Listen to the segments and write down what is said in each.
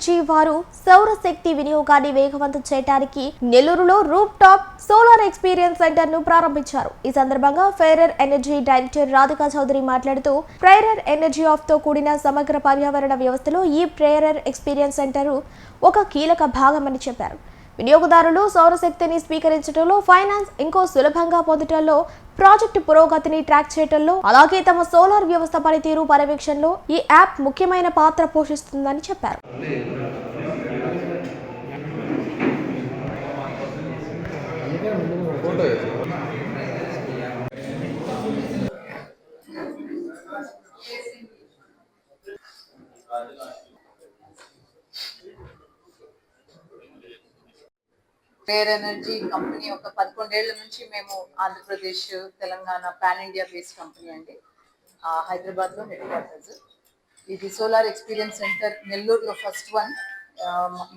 నుంచి వారు సౌర శక్తి వినియోగాన్ని వేగవంతం చేయడానికి నెల్లూరులో రూప్ టాప్ సోలార్ ఎక్స్పీరియన్స్ సెంటర్ను ప్రారంభించారు. ఈ సందర్భంగా Freyr Energy director Radhika Chowdary మాట్లాడుతూ ప్రేరర్ ఎనర్జీ ఆఫ్తో కూడిన సమగ్ర పర్యావరణ వ్యవస్థలో ఈ ప్రేరర్ ఎక్స్పీరియన్స్ సెంటర్ ఒక కీలక భాగమని చెప్పారు. వినియోగదారులు సౌరశక్తిని స్వీకరించడంలో ఫైనాన్స్ ఇంకో సులభంగా పొందటంలో ప్రాజెక్టు పురోగతిని ట్రాక్ చేయడంలో అలాగే తమ సోలార్ వ్యవస్థ పనితీరు పర్యవేక్షణలో ఈ యాప్ ముఖ్యమైన పాత్ర పోషిస్తుందని చెప్పారు. ఫేర్ ఎనర్జీ కంపెనీ ఒక పదకొండేళ్ళ నుంచి మేము Andhra Pradesh Telangana pan India based company అండి. హైదరాబాద్లో హెడ్ క్వార్టర్స్. ఇది సోలార్ ఎక్స్పీరియన్స్ సెంటర్ నెల్లూరులో ఫస్ట్ వన్.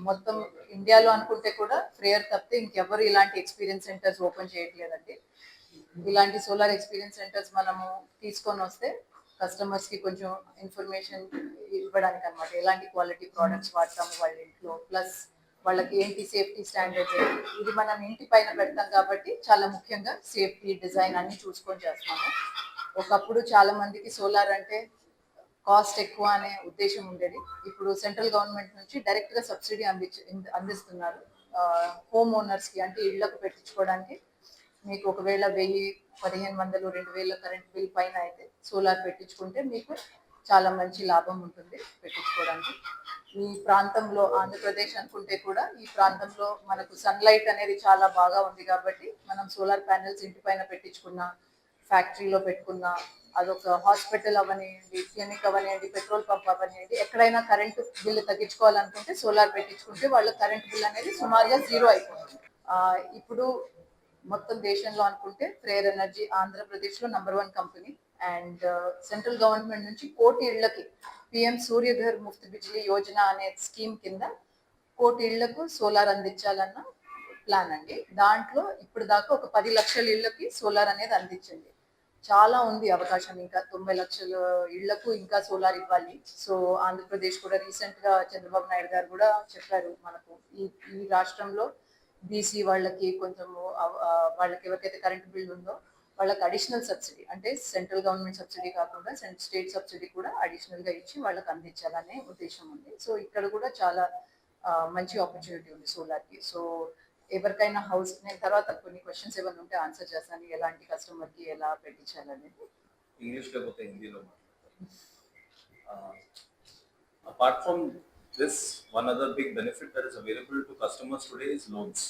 మొత్తం ఇండియాలో అనుకుంటే కూడా ఫ్రేయర్ తప్పితే ఇంకెవరు ఇలాంటి ఎక్స్పీరియన్స్ సెంటర్స్ ఓపెన్ చేయట్లేదండి. ఇలాంటి సోలార్ ఎక్స్పీరియన్స్ సెంటర్స్ మనము తీసుకొని వస్తే కస్టమర్స్కి కొంచెం ఇన్ఫర్మేషన్ ఇవ్వడానికి అనమాట ఎలాంటి క్వాలిటీ ప్రోడక్ట్స్ వాడతాము వాళ్ళ ఇంట్లో. ప్లస్ వాళ్ళకి ఏంటి సేఫ్టీ స్టాండర్డ్స్ ఇది మనం ఇంటి పైన పెడతాం కాబట్టి చాలా ముఖ్యంగా సేఫ్టీ డిజైన్ అన్ని చూసుకొని చేస్తాము. ఒకప్పుడు చాలా మందికి సోలార్ అంటే కాస్ట్ ఎక్కువ అనే ఉద్దేశం ఉండేది. ఇప్పుడు సెంట్రల్ గవర్నమెంట్ నుంచి డైరెక్ట్గా సబ్సిడీ అంది అందిస్తున్నారు. హోమ్ ఓనర్స్కి అంటే ఇళ్ళకు పెట్టించుకోవడానికి మీకు ఒకవేళ వెయ్యి పదిహేను వందలు రెండు వేల కరెంట్ బిల్ పైన అయితే సోలార్ పెట్టించుకుంటే మీకు చాలా మంచి లాభం ఉంటుంది పెట్టించుకోవడానికి. ఈ ప్రాంతంలో ఆంధ్రప్రదేశ్ అనుకుంటే కూడా ఈ ప్రాంతంలో మనకు సన్లైట్ అనేది చాలా బాగా ఉంది కాబట్టి మనం సోలార్ ప్యానెల్స్ ఇంటి పైన పెట్టించుకున్న ఫ్యాక్టరీలో పెట్టుకున్న అదొక హాస్పిటల్ అవనివ్వండి క్లినిక్ అవనివ్వండి పెట్రోల్ పంప్ అవనివ్వండి ఎక్కడైనా కరెంటు బిల్లు తగ్గించుకోవాలనుకుంటే సోలార్ పెట్టించుకుంటే వాళ్ళ కరెంట్ బిల్ అనేది సుమారుగా జీరో అయిపోతుంది. ఇప్పుడు మొత్తం దేశంలో అనుకుంటే ప్రేయర్ ఎనర్జీ ఆంధ్రప్రదేశ్లో number one company and central government నుంచి కోటి ఇళ్ళకి పిఎం సూర్యఘర్ ముఫ్త్ బిజ్లీ యోజన అనే స్కీమ్ కింద కోటి ఇళ్ళకు సోలార్ అందించాలన్న ప్లాన్ అండి. దాంట్లో ఇప్పుడు దాకా ఒక పది లక్షల ఇళ్ళకి సోలార్ అనేది అందించింది చాలా ఉంది అవకాశం ఇంకా తొంభై లక్షల ఇళ్ళకు ఇంకా సోలార్ ఇవ్వాలి. సో ఆంధ్రప్రదేశ్ కూడా రీసెంట్గా చంద్రబాబు నాయుడు గారు కూడా చెప్పారు మనకు ఈ ఈ రాష్ట్రంలో బీసీ వాళ్ళకి కొంచెము వాళ్ళకి ఎవరికైతే కరెంట్ బిల్ ఉందో వాళ్ళకి అడిషనల్ సబ్సిడీ అంటే సెంట్రల్ గవర్నమెంట్ సబ్సిడీ కాకుండా స్టేట్ సబ్సిడీ కూడా అడిషనల్గా ఇచ్చి వాళ్ళకి అందించాలనే ఉద్దేశం ఉంది. సో ఇక్కడ కూడా చాలా మంచి ఆపర్చునిటీ ఉంది సోలార్కి. సో ఎవరికైనా హౌస్ నేను తర్వాత కొన్ని క్వశ్చన్స్ ఏమైనా ఉంటే ఆన్సర్ చేస్తాను. ఎలాంటి కస్టమర్కి ఎలా పెట్టించాలనేది. ఇంగ్లీష్ లేకపోతే హిందీలో apart from this one other big benefit that is available to customers today is loans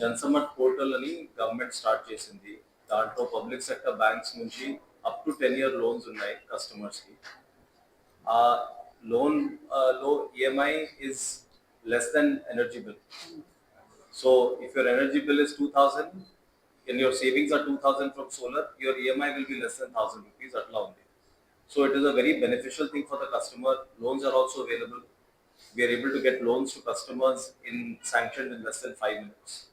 Jansamarth portal అని గవర్నమెంట్ స్టార్ట్ చేసింది దాంట్లో పబ్లిక్ సెక్టర్ బ్యాంక్స్ నుంచి up to ten year loans ఉన్నాయి customers కి ఆ లోన్లో EMI is less than energy bill So if your energy bill is two thousand and your savings are two thousand from solar, your EMI will be less than thousand rupees at only. So it is a very beneficial thing for the customer. Loans are also available. We are able to get loans to customers in sanctioned in less than five minutes.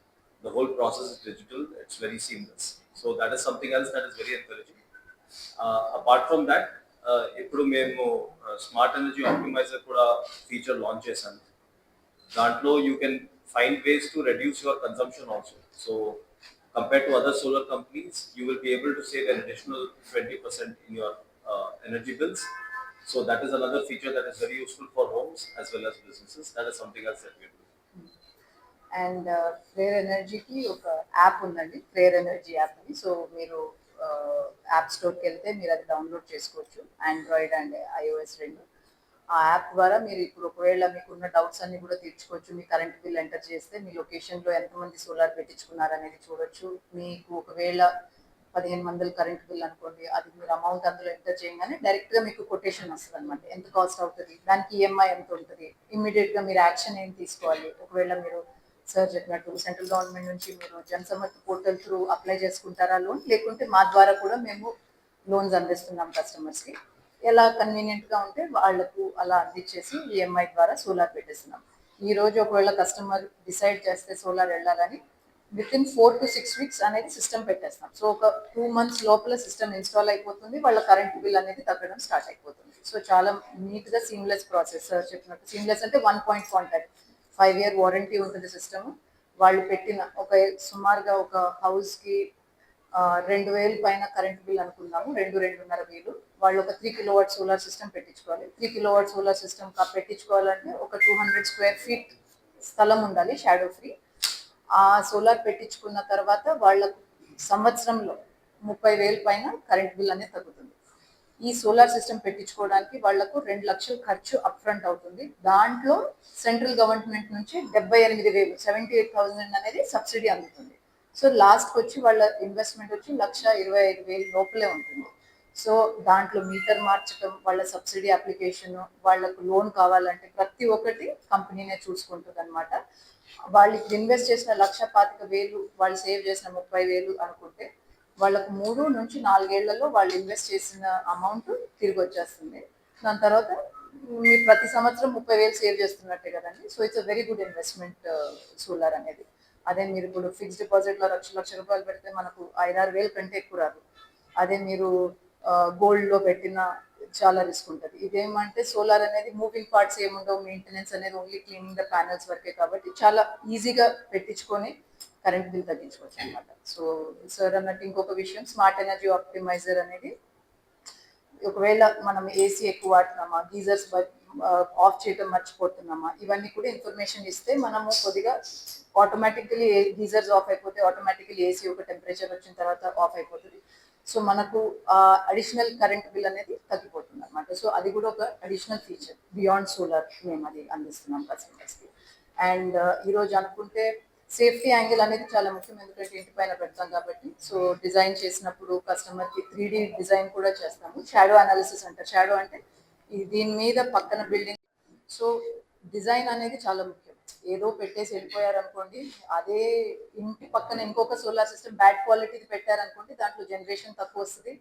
The whole process is digital. It's very seamless. So that is something else that is very encouraging. Uh, apart from that, uh, ఇప్పుడు మేము smart energy optimiser కూడా feature launch చేశాను దాంట్లో you can find ways to reduce your consumption also so compare to other solar companies you will be able to save an additional twenty percent in your energy bills so that is another feature that is very useful for homes as well as businesses. That is something else that we do. And Freyr ఎనర్జీకి ఒక app ఉందండి. Freyr energy app అని. So మీరు uh, app స్టోర్కి వెళ్తే మీరు అది download చేసుకోవచ్చు. ఆండ్రాయిడ్ అండ్ ఐఓఎస్ రెండు. ఆ యాప్ ద్వారా మీరు ఇప్పుడు ఒకవేళ మీకున్న డౌట్స్ అన్ని కూడా తీర్చుకోవచ్చు. మీ కరెంట్ బిల్ ఎంటర్ చేస్తే మీ లొకేషన్లో ఎంతమంది సోలార్ పెట్టించుకున్నారు అనేది చూడొచ్చు. మీకు ఒకవేళ పదిహేను వందలు కరెంట్ బిల్ అనుకోండి అది మీరు అమౌంట్ అందులో ఎంటర్ చేయగానే డైరెక్ట్గా మీకు కొటేషన్ వస్తుంది అనమాట ఎంత కాస్ట్ అవుతుంది? దానికి ఈఎంఐ ఎంత ఉంటుంది? ఇమ్మీడియట్గా మీరు యాక్షన్ ఏం తీసుకోవాలి? ఒకవేళ మీరు సార్ చెప్పినట్టు సెంట్రల్ గవర్నమెంట్ నుంచి మీరు జనసమర్థ పోర్టల్ త్రూ అప్లై చేసుకుంటారా లోన్ లేకుంటే మా ద్వారా కూడా మేము లోన్స్ అందిస్తున్నాం కస్టమర్స్కి. ఎలా కన్వీనియంట్గా ఉంటే వాళ్ళకు అలా అందించేసి ఈఎంఐ ద్వారా సోలార్ పెట్టేస్తున్నాం. ఈ రోజు ఒకవేళ కస్టమర్ డిసైడ్ చేస్తే సోలార్ వెళ్ళాలని within four to six weeks అనేది సిస్టమ్ పెట్టేస్తాం. సో ఒక టూ మంత్స్ లోపల సిస్టమ్ ఇన్స్టాల్ అయిపోతుంది వాళ్ళ కరెంట్ బిల్ అనేది తగ్గడం స్టార్ట్ అయిపోతుంది. సో చాలా నీట్గా సీమ్లెస్ ప్రాసెస్ సార్ చెప్పినట్టు. సీమ్లెస్ అంటే one point contact five year warranty ఉంటుంది సిస్టమ్ వాళ్ళు పెట్టిన ఒక సుమారుగా ఒక హౌస్కి రెండు వేలు పైన కరెంట్ బిల్ అనుకున్నాము రెండు రెండున్నర వేలు. వాళ్ళు ఒక three kilowatt solar system పెట్టించుకోవాలి. Three kilowatt solar system పెట్టించుకోవాలంటే ఒక టూ హండ్రెడ్ స్క్వేర్ ఫీట్ స్థలం ఉండాలి షాడో ఫ్రీ ఆ సోలార్ పెట్టించుకున్న తర్వాత వాళ్ళకు సంవత్సరంలో ముప్పై వేలు పైన కరెంట్ బిల్ అనేది తగ్గుతుంది. ఈ సోలార్ సిస్టమ్ పెట్టించుకోవడానికి వాళ్ళకు రెండు లక్షలు ఖర్చు అప్ ఫ్రంట్ అవుతుంది. దాంట్లో సెంట్రల్ గవర్నమెంట్ నుంచి డెబ్బై ఎనిమిది వేలు సెవెంటీ ఎయిట్ థౌసండ్ అనేది సబ్సిడీ అందుతుంది. సో లాస్ట్కి వచ్చి వాళ్ళ ఇన్వెస్ట్మెంట్ వచ్చి లక్ష ఇరవై ఐదు వేలు లోపలే ఉంటుంది. సో దాంట్లో మీటర్ మార్చడం వాళ్ళ సబ్సిడీ అప్లికేషన్ వాళ్ళకు లోన్ కావాలంటే ప్రతి ఒక్కటి కంపెనీనే చూసుకుంటుంది అనమాట వాళ్ళు ఇన్వెస్ట్ చేసిన లక్ష పాతిక వేలు వాళ్ళు సేవ్ చేసిన ముప్పై వేలు అనుకుంటే వాళ్ళకు మూడు నుంచి నాలుగేళ్ళలో వాళ్ళు ఇన్వెస్ట్ చేసిన అమౌంట్ తిరిగి వచ్చేస్తుంది. దాని తర్వాత మీరు ప్రతి సంవత్సరం ముప్పై వేలు సేవ్ చేస్తున్నట్టే కదండి. So it's a very good investment solar అనేది. అదే మీరు ఇప్పుడు ఫిక్స్డ్ డిపాజిట్లో లక్ష లక్ష రూపాయలు పెడితే మనకు ఐదారు వేలు కంటే ఎక్కువ రాదు. అదే మీరు uh, గోల్డ్లో పెట్టిన చాలా రిస్క్ ఉంటుంది. ఇదేమంటే సోలార్ అనేది మూవింగ్ పార్ట్స్ ఏముండవు మెయింటెనెన్స్ అనేది ఓన్లీ క్లీనింగ్ ద ప్యానల్స్ వరకే కాబట్టి చాలా ఈజీగా పెట్టించుకొని కరెంట్ బిల్ తగ్గించుకోవచ్చు అనమాట సో సార్ అన్నట్టు ఇంకొక విషయం స్మార్ట్ ఎనర్జీ ఆప్టిమైజర్ అనేది ఒకవేళ మనం ఏసీ ఎక్కువ వాడుతున్నామా గీజర్స్ ఆఫ్ చేయటం మర్చిపోతున్నామా ఇవన్నీ కూడా ఇన్ఫర్మేషన్ ఇస్తే మనము కొద్దిగా ఆటోమేటికలీ గీజర్స్ ఆఫ్ అయిపోతే ఆటోమేటికలీ ఏసీ ఒక టెంపరేచర్ వచ్చిన తర్వాత ఆఫ్ అయిపోతుంది. సో మనకు అడిషనల్ కరెంట్ బిల్ అనేది తగ్గిపోతుంది అనమాట సో అది కూడా ఒక అడిషనల్ ఫీచర్ బియాండ్ సోలార్ మేము అది అందిస్తున్నాం కస్టమర్స్కి అండ్ ఈరోజు అనుకుంటే సేఫ్టీ యాంగిల్ అనేది చాలా ముఖ్యం. ఎందుకంటే ఇంటి పైన పెడతాం కాబట్టి. సో డిజైన్ చేసినప్పుడు కస్టమర్కి త్రీ డిజైన్ కూడా చేస్తాము. షాడో అనాలిసిస్ అంటారు. షాడో అంటే దీని మీద పక్కన బిల్డింగ్ సో డిజైన్ అనేది చాలా ముఖ్యం. ఏదో పెట్టేసి వెళ్ళిపోయారు అనుకోండి అదే ఇంటి పక్కన ఇంకొక సోలార్ సిస్టమ్ బ్యాడ్ క్వాలిటీది పెట్టారనుకోండి దాంట్లో జనరేషన్ తక్కువ వస్తుంది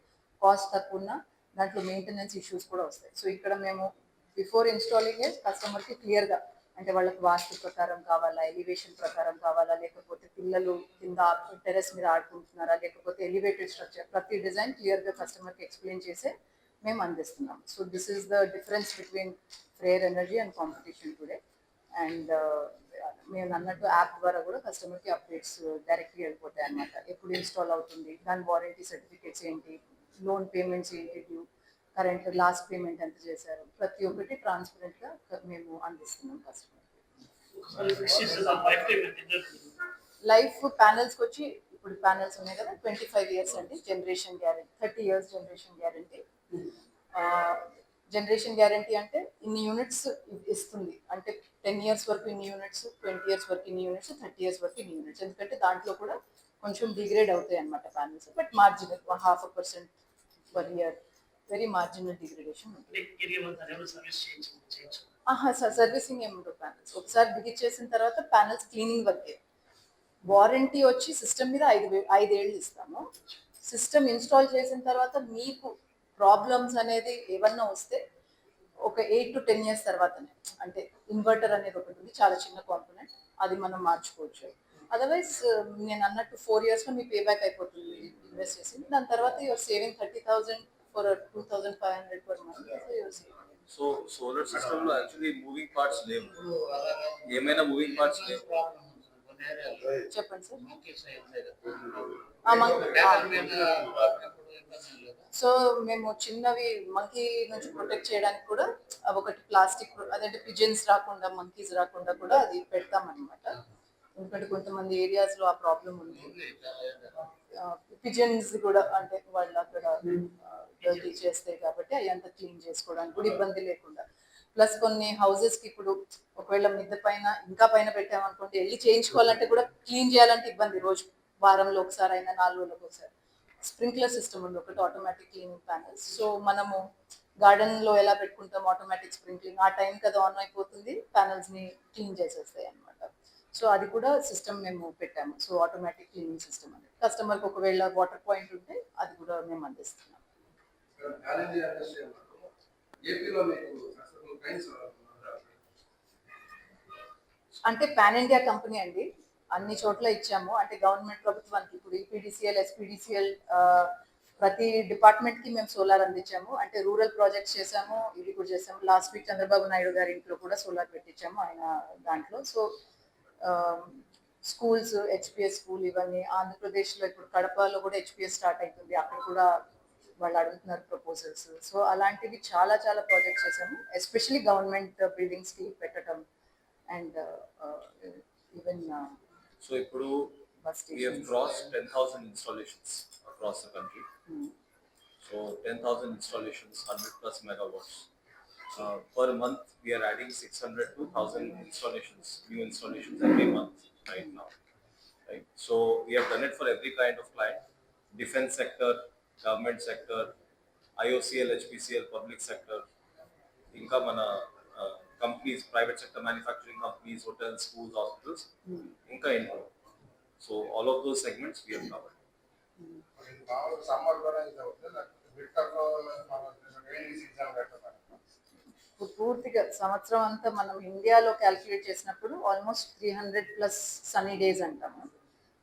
కాస్ట్ తక్కువ ఉన్న దాంట్లో మెయింటెనెన్స్ ఇష్యూస్ కూడా వస్తాయి. సో ఇక్కడ మేము బిఫోర్ ఇన్స్టాలింగ్ కస్టమర్కి క్లియర్గా అంటే వాళ్ళకి వాస్తు ప్రకారం కావాలా ఎలివేషన్ ప్రకారం కావాలా లేకపోతే పిల్లలు కింద టెరెస్ మీద ఆడుకుంటున్నారా లేకపోతే ఎలివేటెడ్ స్ట్రక్చర్ ప్రతి డిజైన్ క్లియర్గా కస్టమర్కి ఎక్స్ప్లెయిన్ చేసే మేము అందిస్తున్నాం so this is the difference between Freyr Energy and competition today and మేము అన్నట్టు యాప్ ద్వారా కూడా కస్టమర్కి అప్డేట్స్ డైరెక్ట్గా వెళ్ళిపోతాయి అనమాట ఎప్పుడు ఇన్స్టాల్ అవుతుంది దాని వారంటీ సర్టిఫికేట్స్ ఏంటి లోన్ పేమెంట్స్ ఏంటి డ్యూ కరెంట్ లాస్ట్ పేమెంట్ ఎంత చేశారు ప్రతి ఒక్కటి ట్రాన్స్పరెంట్గా మేము అందిస్తున్నాం కస్టమర్కి. లైఫ్ ప్యానల్స్కి వచ్చి ఇప్పుడు ప్యానల్స్ ఉన్నాయి కదా ట్వంటీ ఫైవ్ ఇయర్స్ అండి generation guarantee thirty years generation guarantee. Generation guarantee అంటే ఇన్ని యూనిట్స్ ఇస్తుంది. అంటే టెన్ ఇయర్స్ వరకు ఇన్ని యూనిట్స్ ట్వంటీ ఇయర్స్ వరకు ఇన్ని యూనిట్స్ థర్టీ ఇయర్స్ వరకు ఇన్ని యూనిట్స్. ఎందుకంటే దాంట్లో కూడా కొంచెం డిగ్రేడ్ అవుతాయి అనమాట panels. But marginal half percent per year very marginal degradation ఉంటుంది. ఆహా సార్ సర్వీసింగ్ ఏమి ఉండదు ప్యానల్స్. ఒకసారి బిగిచ్చేసిన తర్వాత ప్యానల్స్ క్లీనింగ్ వరకే. వారంటీ వచ్చి సిస్టమ్ మీద ఐదు వే- ఐదేళ్ళు ఇస్తాము. సిస్టమ్ ఇన్స్టాల్ చేసిన తర్వాత మీకు ప్రాబ్లమ్స్ అనేది ఏమన్నా వస్తే ఒక ఎయిట్ టు టెన్ ఇయర్స్ తర్వాతనే. అంటే ఇన్వర్టర్ అనేది ఒకటి ఉంది చాలా చిన్న కాంపోనెంట్. అది మనం మార్చుకోవచ్చు. అదర్వైజ్ నేను అన్నట్టు ఫోర్ ఇయర్స్లో మీ పే బ్యాక్ అయిపోతుంది ఇన్వెస్ట్ చేసింది దాని తర్వాత your saving thirty thousand for two thousand five hundred per month your saving so solar సిస్టమ్లో యాక్చువల్లీ మూవింగ్ పార్ట్స్ లేవు. ఏమైనా మూవింగ్ పార్ట్స్ లేవు. చెప్పండి సార్. సో మేము చిన్నవి మంకీ నుంచి ప్రొటెక్ట్ చేయడానికి కూడా ఒకటి ప్లాస్టిక్ అదంటే పిజన్స్ రాకుండా మంకీస్ రాకుండా కూడా అది పెడతాం అనమాట ఎందుకంటే కొంతమంది ఏరియాస్లో ఆ ప్రాబ్లం ఉంది. పిజన్స్ కూడా అంటే వాళ్ళు అక్కడ డర్టీ చేస్తాయి కాబట్టి అవి అంతా క్లీన్ చేసుకోవడానికి కూడా ఇబ్బంది లేకుండా. ప్లస్ కొన్ని హౌసెస్కి ఇప్పుడు ఒకవేళ మిద్దె పైన ఇంకా పైన పెట్టామనుకోండి వెళ్ళి చేయించుకోవాలంటే కూడా క్లీన్ చేయాలంటే ఇబ్బంది. రోజు వారంలో ఒకసారి అయినా నాలుగు రోజులకు ఒకసారి. స్ప్రింక్లర్ సిస్టమ్ ఉంది ఒకటి ఆటోమేటిక్ క్లీనింగ్ ప్యానల్స్ సో మనము గార్డెన్లో ఎలా పెట్టుకుంటాం ఆటోమేటిక్ స్ప్రింక్లింగ్ ఆ టైం కదా ఆన్ అయిపోతుంది ప్యానల్స్ని క్లీన్ చేసేస్తాయి అన్నమాట. సో అది కూడా సిస్టమ్ మేము పెట్టాము. సో ఆటోమేటిక్ క్లీనింగ్ సిస్టమ్ అనేది. కస్టమర్కి ఒకవేళ వాటర్ పాయింట్ ఉంటే అది కూడా మేము అందిస్తున్నాం. అంటే పాన్ ఇండియా కంపెనీ అండి. అన్ని చోట్ల ఇచ్చాము. అంటే గవర్నమెంట్ ప్రభుత్వానికి ఇప్పుడు ఈపీడీసీఎల్ ఎస్పీడీసీఎల్ ప్రతి డిపార్ట్మెంట్కి మేము సోలార్ అందించాము. అంటే రూరల్ ప్రాజెక్ట్స్ చేసాము ఇవి కూడా చేసాము లాస్ట్ వీక్ చంద్రబాబు నాయుడు గారి ఇంట్లో కూడా సోలార్ పెట్టించాము ఆయన దాంట్లో. సో స్కూల్స్ హెచ్పిఎస్ స్కూల్ ఇవన్నీ ఆంధ్రప్రదేశ్లో ఇప్పుడు కడపలో కూడా హెచ్పిఎస్ స్టార్ట్ అవుతుంది అక్కడ కూడా వాళ్ళు అడుగుతున్నారు ప్రపోజల్స్ సో అలాంటివి చాలా చాలా ప్రాజెక్ట్స్ చేసాము ఎస్పెషలీ గవర్నమెంట్ బిల్డింగ్స్కి పెట్టడం. And even సో ఇప్పుడు bus we have crossed 10,000 installations across the country. So 10,000 installations, 100 plus megawatts. Uh, per month, we are adding 600 to 1,000 installations, new installations every month right now. Right, so we have done it for every kind of client, defense sector, government sector, IOCL, HPCL, public sector, ఇంకా మన Companies private sector manufacturing companies hotels schools hospitals ఇంకా ఇంట్లో so all of those segments we have covered మామూలు summer కూడా ఇది అవుతుంది వింటర్లో మనం రైనీ సీజన్ పెట్టాలి. ఇప్పుడు పూర్తిగా సంవత్సరం అంతా మనం ఇండియాలో క్యాల్కులేట్ చేసినప్పుడు almost three hundred plus sunny days అంటాము.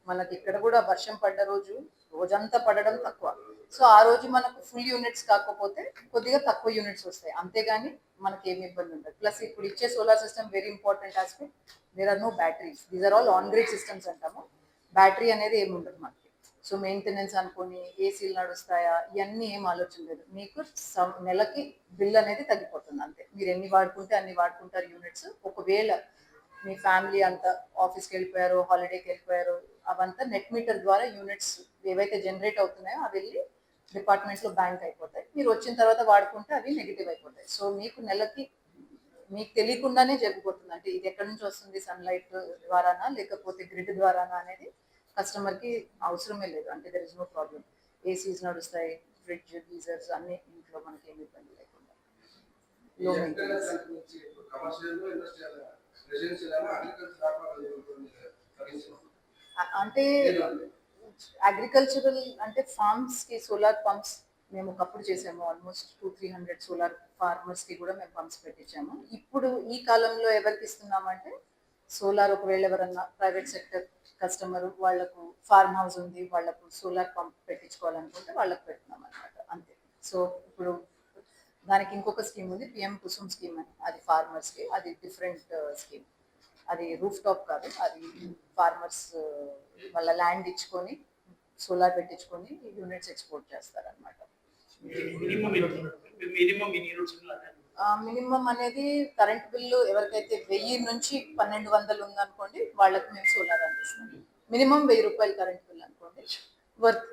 మనకి ఇక్కడ కూడా వర్షం పడ్డ రోజు రోజంతా పడడం తక్కువ. సో ఆ రోజు మనకు ఫుల్ యూనిట్స్ కాకపోతే కొద్దిగా తక్కువ యూనిట్స్ వస్తాయి. అంతేగాని మనకి ఏమి ఇబ్బంది ఉండదు. ప్లస్ ఇప్పుడు ఇచ్చే solar system very important aspect there are no batteries these are all on grid systems అంటాము. బ్యాటరీ అనేది ఏమి ఉండదు మనకి. సో మెయింటెనెన్స్ అనుకుని ఏసీలు నడుస్తాయా? ఇవన్నీ ఏం ఆలోచన లేదు. మీకు నెలకి బిల్ అనేది తగ్గిపోతుంది అంతే. మీరు ఎన్ని వాడుకుంటే అన్ని వాడుకుంటారు యూనిట్స్ ఒకవేళ మీ ఫ్యామిలీ అంతా ఆఫీస్కి వెళ్ళిపోయారు హాలిడేకి వెళ్ళిపోయారు అవంతా నెట్ మీటర్ ద్వారా యూనిట్స్ ఏవైతే జనరేట్ అవుతున్నాయో అవి వెళ్ళి డిపార్ట్మెంట్లో బ్యాంక్ అయిపోతాయి. మీరు వచ్చిన తర్వాత వాడుకుంటే అవి నెగిటివ్ అయిపోతాయి. సో మీకు నెలకి మీకు తెలియకుండానే జరిగిపోతుంది. అంటే ఇది ఎక్కడి నుంచి వస్తుంది? సన్లైట్ ద్వారానా? లేకపోతే గ్రిడ్ ద్వారానా అనేది కస్టమర్కి అవసరమే లేదు. అంటే there is no problem ACs నడుస్తాయి ఫ్రిడ్జ్ గీజర్స్ అన్ని ఇంట్లో మనకి ఏమి ఇబ్బంది లేకుండా. అంటే అగ్రికల్చరల్ అంటే ఫార్మ్స్కి సోలార్ పంప్స్ మేము ఒకప్పుడు చేసాము. Almost two three hundred solar ఫార్మర్స్కి కూడా మేము పంప్స్ పెట్టించాము. ఇప్పుడు ఈ కాలంలో ఎవరికి ఇస్తున్నామంటే సోలార్ ఒకవేళ ఎవరన్నా ప్రైవేట్ సెక్టర్ కస్టమర్ వాళ్ళకు ఫార్మ్ హౌస్ ఉంది వాళ్ళకు సోలార్ పంప్ పెట్టించుకోవాలనుకుంటే వాళ్ళకి పెడుతున్నాం అనమాట అంతే. సో ఇప్పుడు దానికి ఇంకొక స్కీమ్ ఉంది పిఎం కుసుమ్ స్కీమ్ అని. అది ఫార్మర్స్కి అది డిఫరెంట్ స్కీమ్ uh, అది రూఫ్ టాప్ కాదు అది ఫార్మర్స్ uh, వాళ్ళ ల్యాండ్ ఇచ్చుకొని సోలార్ పెట్టించుకొని యూనిట్స్ ఎక్స్పోర్ట్ చేస్తారనమాట మినిమం అనేది కరెంట్ బిల్లు ఎవరికైతే వెయ్యి నుంచి పన్నెండు వందలు ఉందనుకోండి వాళ్ళకి మేము సోలార్ అందిస్తాం మినిమం వెయ్యి రూపాయలు కరెంట్ బిల్ అనుకోండి. వర్త్